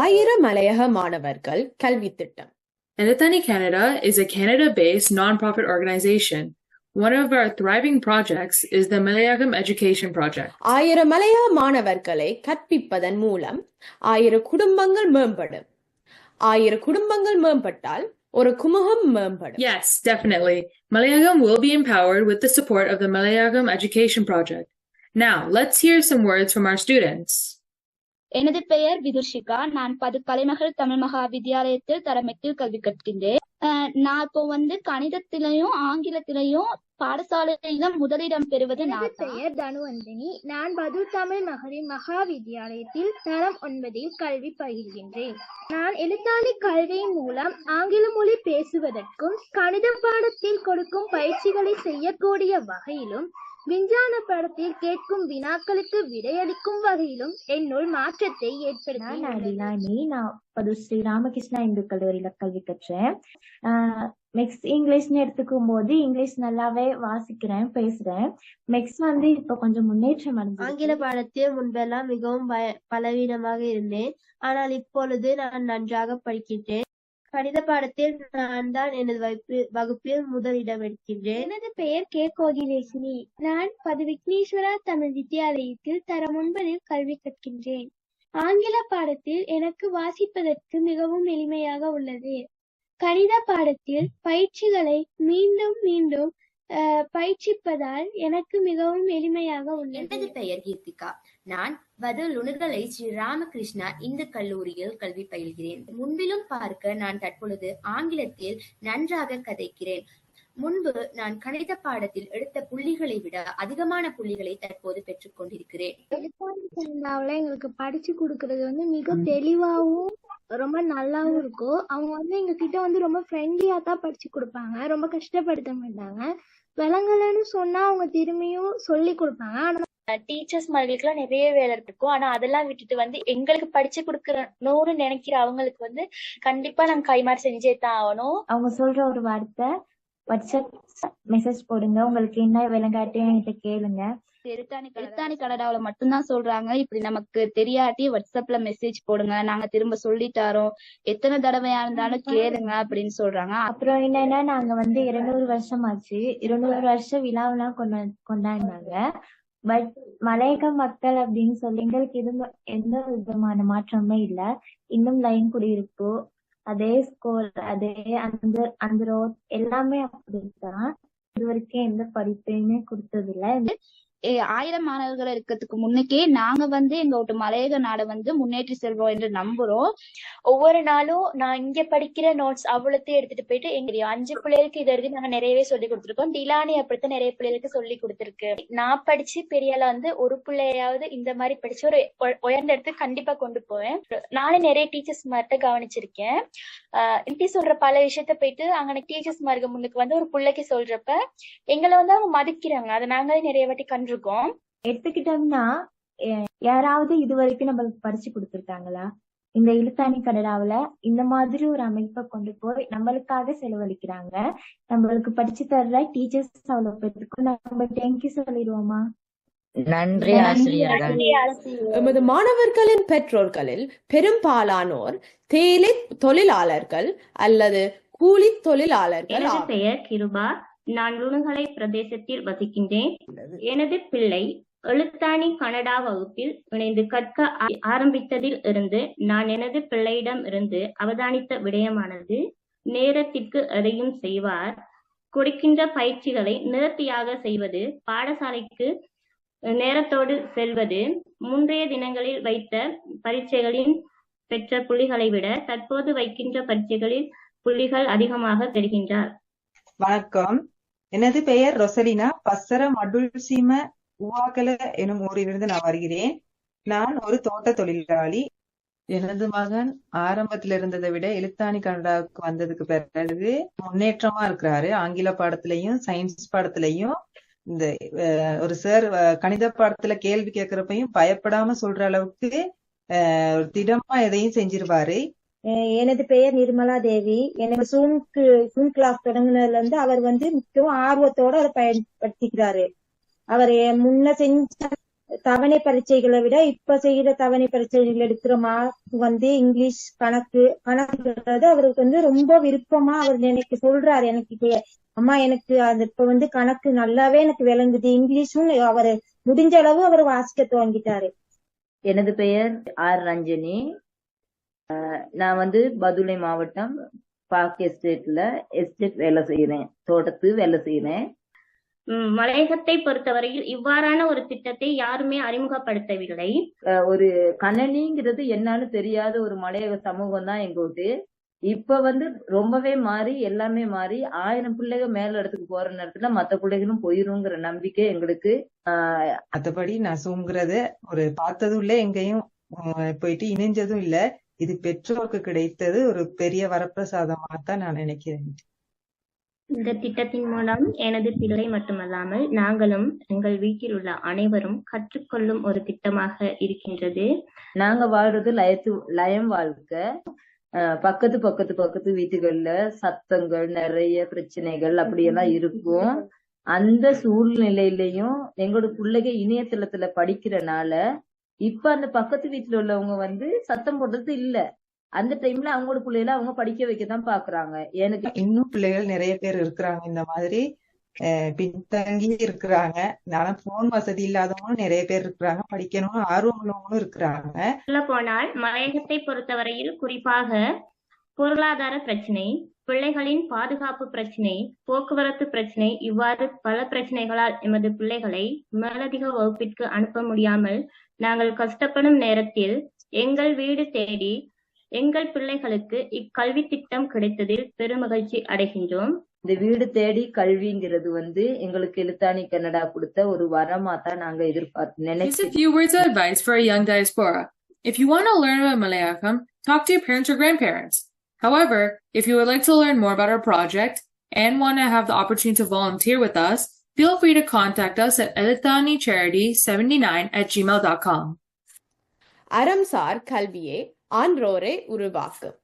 ஆயிரம் மலையக மாணவர்கள் கல்வித் திட்டம் Eletani Canada is a Canada-based nonprofit organization. One of our thriving projects is the Malayagam Education Project. ஆயிரம் மலையக மாணவர்களை கற்பிப்பதன் மூலம் ஆயிரம் குடும்பங்கள் மேம்படும் ஆயிரம் குடும்பங்கள் மேம்பட்டால் ஒரு குமுகம் மேம்படும் Yes, definitely. Malayagam will be empowered with the support of the Malayagam Education Project. Now, let's hear some words from our students. எனது பெயர் விதுஷிகா நான் பது கலைமகள் தமிழ் மகா வித்தியாலயத்தில் தரமெட்டில் கல்வி கற்கின்றேன். நான் இப்போ வந்து கணிதத்திலையும் ஆங்கிலத்திலையும் பாடசாலையிலும் முதலிடம் பெறுவது நான். பெயர் தனுவந்தினி. நான் பதுர் தமிழ் மகளிர் மகா வித்தியாலயத்தில் தரம் ஒன்பதில் கல்வி பயில்கின்றேன். நான் எழுத்தாணி கல்வியின் மூலம் ஆங்கில மொழி பேசுவதற்கும் கணித பாடத்தில் கொடுக்கும் பயிற்சிகளை செய்யக்கூடிய வகையிலும் விஞ்ஞான பாடத்தில் கேட்கும் வினாக்களுக்கு விடையளிக்கும் வகையிலும் என்னுள் மாற்றத்தை நான் ஏற்படுத்தி நான் பது ஸ்ரீ ராமகிருஷ்ணா இந்து கல்லூரியில கல்வி கற்றேன். மெக்ஸ் இங்கிலீஷ்னு எடுத்துக்கும் போது இங்கிலீஷ் நல்லாவே வாசிக்கிறேன் பேசுறேன். மெக்ஸ் வந்து இப்ப கொஞ்சம் முன்னேற்றம் ஆங்கில அடைஞ்சிருக்கு பாடத்தில் முன்பெல்லாம் மிகவும் பய பலவீனமாக இருந்தேன். ஆனால் இப்பொழுது நான் நன்றாக படிக்கின்றேன். கணித பாடத்தில் நான் தான் எனது வகுப்பு வகுப்பில் முதலிடம் எடுக்கின்றேன். எனது பெயர் கே. கோகிலேசினி நான் பது விக்னேஸ்வரா தமிழ் வித்தியாலயத்தில் தரம் ஒன்பதில் கல்வி கற்கின்றேன். ஆங்கில பாடத்தில் எனக்கு வாசிப்பதற்கு மிகவும் எளிமையாக உள்ளது. கணித பாடத்தில் பயிற்சிகளை மீண்டும் மீண்டும் அஹ், பயிற்சிப்பதால் எனக்கு மிகவும் எளிமையாக உள்ளது. எனது பெயர் கீர்த்திகா? நான் வதலுணுகளை ஸ்ரீ ராமகிருஷ்ணா இந்து கல்லூரியில் கல்வி பயில்கிறேன். முன்பிலும் பார்க்க நான் தற்பொழுது ஆங்கிலத்தில் நன்றாக கதைக்கிறேன். முன்பு நான் கணித பாடத்தில் எடுத்த புள்ளிகளை விட அதிகமான புள்ளிகளை தற்போது பெற்றுக் கொண்டிருக்கிறேன். எழுத்தாளர் எங்களுக்கு படிச்சு கொடுக்கறது வந்து மிக தெளிவாவும் ரொம்ப நல்லாவும் இருக்கும். அவங்க வந்து எங்க கிட்ட வந்து ரொம்ப ஃப்ரெண்ட்லியா தான் படிச்சு கொடுப்பாங்க. ரொம்ப கஷ்டப்படுத்த மாட்டாங்க. விலங்கலன்னு சொன்னா அவங்க திரும்பியும் சொல்லி கொடுப்பாங்க. ஆனா டீச்சர்ஸ் மார்களுக்குலாம் நிறைய வேலை இருக்கும். ஆனா அதெல்லாம் விட்டுட்டு வந்து எங்களுக்கு படிச்சு கொடுக்கணும்னு நினைக்கிற அவங்களுக்கு வந்து கண்டிப்பா நாங்க கைமாறு செஞ்சே தான் ஆகணும். அவங்க சொல்ற ஒரு வார்த்தை வாட்ஸ்அப் மெசேஜ் போடுங்க. உங்களுக்கு என்ன விளங்காட்டி என்கிட்ட கேளுங்க. எழுத்தாணி கனடாவில மட்டும்தான் சொல்றாங்க. இப்படி நமக்கு தெரியாட்டி வாட்ஸ்அப்ல மெசேஜ் போடுங்க. நாங்க திரும்ப சொல்லி தரோம் எத்தனை தடவையா இருந்தாலும் கேளுங்க அப்படின்னு சொல்றாங்க. அப்புறம் என்னன்னா நாங்க வந்து இருநூறு வருஷம் ஆச்சு இருநூறு வருஷம் விழாவெல்லாம் கொண்டா கொண்டாடினாங்க. பட் மலையக மக்கள் அப்படின்னு சொல்லி எங்களுக்கு எதுவும் எந்த விதமான மாற்றமே இல்ல. இன்னும் லைன் குடியிருப்பு அதே ஸ்கூல் அதே அந்த அந்த ரோட் எல்லாமே அப்படித்தான். இது வரைக்கும் எந்த படிப்பையுமே கொடுத்தது இல்ல ஆயிரம் மாணவர்கள் இருக்கிறதுக்கு முன்னுக்கே நாங்க வந்து எங்களோட மலையக நாடை வந்து முன்னேற்றி செல்வோம் என்று நம்புறோம். ஒவ்வொரு நாளும் நான் இங்க படிக்கிற நோட்ஸ் அவ்வளோத்தையும் எடுத்துட்டு போயிட்டு எங்க அஞ்சு பிள்ளைகளுக்கு இது வரைக்கும் நாங்க நிறையவே சொல்லி கொடுத்துருக்கோம். டிலானி அப்படித்தான் நிறைய பிள்ளைகளுக்கு சொல்லி கொடுத்துருக்கு. நான் படிச்சு பெரியால வந்து ஒரு பிள்ளையாவது இந்த மாதிரி படிச்சு ஒரு உயர்ந்த இடத்துக்கு கண்டிப்பா கொண்டு போவேன். நானே நிறைய டீச்சர்ஸ் மார்ட்ட கவனிச்சிருக்கேன். இப்படி எப்படி சொல்ற பல விஷயத்த போயிட்டு அங்க டீச்சர்ஸ் மார்க்கு முன்னுக்கு வந்து ஒரு பிள்ளைக்கு சொல்றப்ப எங்களை வந்து அவங்க மதிக்கிறாங்க. அதை நாங்களே நிறைய வாட்டி கண்டு கண்டிருக்கோம் எடுத்துக்கிட்டோம்னா யாராவது இது வரைக்கும் நம்மளுக்கு படிச்சு கொடுத்துருக்காங்களா? இந்த இழுத்தாணி கடலாவுல இந்த மாதிரி ஒரு அமைப்பை கொண்டு போய் நம்மளுக்காக செலவழிக்கிறாங்க. நம்மளுக்கு படிச்சு தர்ற டீச்சர்ஸ் அவ்வளவு பேத்துக்கும் நம்ம தேங்க்யூ சொல்லிடுவோமா? நன்றி ஆசிரியர்கள் எமது மாணவர்களின் பெற்றோர்களில் பெரும்பாலானோர் தேயிலை தொழிலாளர்கள் அல்லது கூலி தொழிலாளர்கள். பெயர் கிருபா. நான் லுணுகலை பிரதேசத்தில் வசிக்கின்றேன். எனது பிள்ளை எழுத்தாணி கனடா வகுப்பில் இணைந்து கற்க ஆரம்பித்ததில் இருந்து நான் எனது பிள்ளையிடம் இருந்து அவதானித்த விடயமானது நேரத்திற்கு எதையும் செய்வார். கொடுக்கின்ற பயிற்சிகளை நேர்த்தியாக செய்வது பாடசாலைக்கு நேரத்தோடு செல்வது முந்தைய தினங்களில் வைத்த பரீட்சைகளின் பெற்ற புள்ளிகளை விட தற்போது வைக்கின்ற பரீட்சைகளில் புள்ளிகள் அதிகமாக பெறுகின்றார். வணக்கம். எனது பெயர் ரொசலினா. பசர மடுல்சீம உவாகல எனும் ஊரிலிருந்து நான் வருகிறேன். நான் ஒரு தோட்ட தொழிலாளி. எனது மகன் ஆரம்பத்துல இருந்ததை விட எழுத்தாணி கனடாவுக்கு வந்ததுக்கு பிறகு முன்னேற்றமா இருக்கிறாரு. ஆங்கில பாடத்திலையும் சயின்ஸ் பாடத்திலையும். இந்த அஹ், ஒரு சார் கணித பாடத்துல கேள்வி கேட்கிறப்பையும் பயப்படாம சொல்ற அளவுக்கு ஒரு திடமா எதையும் செஞ்சிருவாரு. எனது பெயர் நிர்மலா தேவி. எனக்கு சூம் சூம் கிளாஸ் தொடங்குனதுல இருந்து அவர் வந்து மிகவும் ஆர்வத்தோட அதை பயன்படுத்திக்கிறாரு. அவர் முன்ன செஞ்ச தவணை பரீட்சைகளை விட இப்ப செய்யற தவணை பரீட்சைகள் எடுக்கிற மார்க் வந்து இங்கிலீஷ் கணக்கு கணக்குன்றது அவருக்கு வந்து ரொம்ப விருப்பமா அவர் எனக்கு சொல்றாரு. எனக்கு இப்ப அம்மா எனக்கு அது இப்ப வந்து கணக்கு நல்லாவே எனக்கு விளங்குது. இங்கிலீஷும் அவர் முடிஞ்ச அளவு அவர் வாசிக்க துவங்கிட்டாரு. எனது பெயர் ஆர் ரஞ்சனி. நான் வந்து பதுளை மாவட்டம் பாக் எஸ்டேட்ல எஸ்டேட் வேலை செய்யறேன் தோட்டத்து வேலை செய்யறேன் மலையகத்தை பொறுத்தவரையில் இவ்வாறான ஒரு திட்டத்தை யாருமே அறிமுகப்படுத்தவில்லை. ஒரு கணனிங்கிறது என்னன்னு தெரியாத ஒரு மலையக சமூகம் தான் எங்க வீட்டு இப்ப வந்து ரொம்பவே மாறி எல்லாமே மாறி ஆயிரம் பிள்ளைகள் மேல இடத்துக்கு போற நேரத்துல மத்த பிள்ளைகளும் போயிருங்கிற நம்பிக்கை எங்களுக்கு. ஆஹ் மத்தபடி நான் சூங்குறத ஒரு பார்த்ததும் இல்ல எங்கேயும் போயிட்டு இணைஞ்சதும் இல்ல. இது பெற்றோருக்கு கிடைத்தது ஒரு பெரிய வரப்பிரசாதமாக தான் நான் நினைக்கிறேன். இந்த திட்டத்தின் மூலம் எனது பிள்ளை மட்டுமல்லாமல் நாங்களும் எங்கள் வீட்டில் உள்ள அனைவரும் கற்றுக்கொள்ளும் ஒரு திட்டமாக இருக்கின்றது. நாங்க வாழ்றது லயத்து லயம் வாழ்க்கை. அஹ் பக்கத்து பக்கத்து பக்கத்து வீட்டுகள்ல சத்தங்கள் நிறைய பிரச்சனைகள் அப்படியெல்லாம் இருக்கும். அந்த சூழ்நிலையிலையும் எங்களோட பிள்ளைங்க இணையதளத்துல படிக்கிறனால இப்ப அந்த பக்கத்து வீட்டுல உள்ளவங்க வந்து சத்தம் போடுறது இல்ல. அந்த டைம்ல அவங்களோட பிள்ளைகளை அவங்க படிக்க வைக்கதான் பாக்குறாங்க. எனக்கு இன்னும் பிள்ளைகள் நிறைய பேர் இருக்கிறாங்க இந்த மாதிரி. பின்தங்கி இருக்கிறாங்க. ஆனா போன் வசதி இல்லாதவங்களும் நிறைய பேர் இருக்கிறாங்க. படிக்கணும் ஆர்வம் உள்ளவங்களும் இருக்கிறாங்க. சொல்ல போனால் மலையகத்தை பொறுத்தவரையில் குறிப்பாக பொருளாதார பிரச்சனை பிள்ளைகளின் பாதுகாப்பு பிரச்சனை போக்குவரத்து பிரச்சனை இவ்வாறு பல பிரச்சனைகளால் எமது பிள்ளைகளை மேலதிக வகுப்பிற்கு அனுப்ப முடியாமல் நாங்கள் கஷ்டப்படும் நேரத்தில் எங்கள் வீடு தேடி எங்கள் பிள்ளைகளுக்கு இக்கல்வி திட்டம் கிடைத்ததில் பெருமகிழ்ச்சி அடைகின்றோம் இந்த வீடு தேடி கல்விங்கிறது வந்து எங்களுக்கு எழுத்தாணி கன்னடா கொடுத்த ஒரு வரமா தான் நாங்க எதிர்பார்த்து Here's நினைச்சு a few words of advice for a young diaspora. If you want to learn about Malayakam, talk to your parents or grandparents. However, if you would like to learn more about our project and want to have the opportunity to volunteer with us, feel free to contact us at elithani79 at gmail.com. அறம்சார் கல்வியே ஆன்றோரை உருவாக்கும்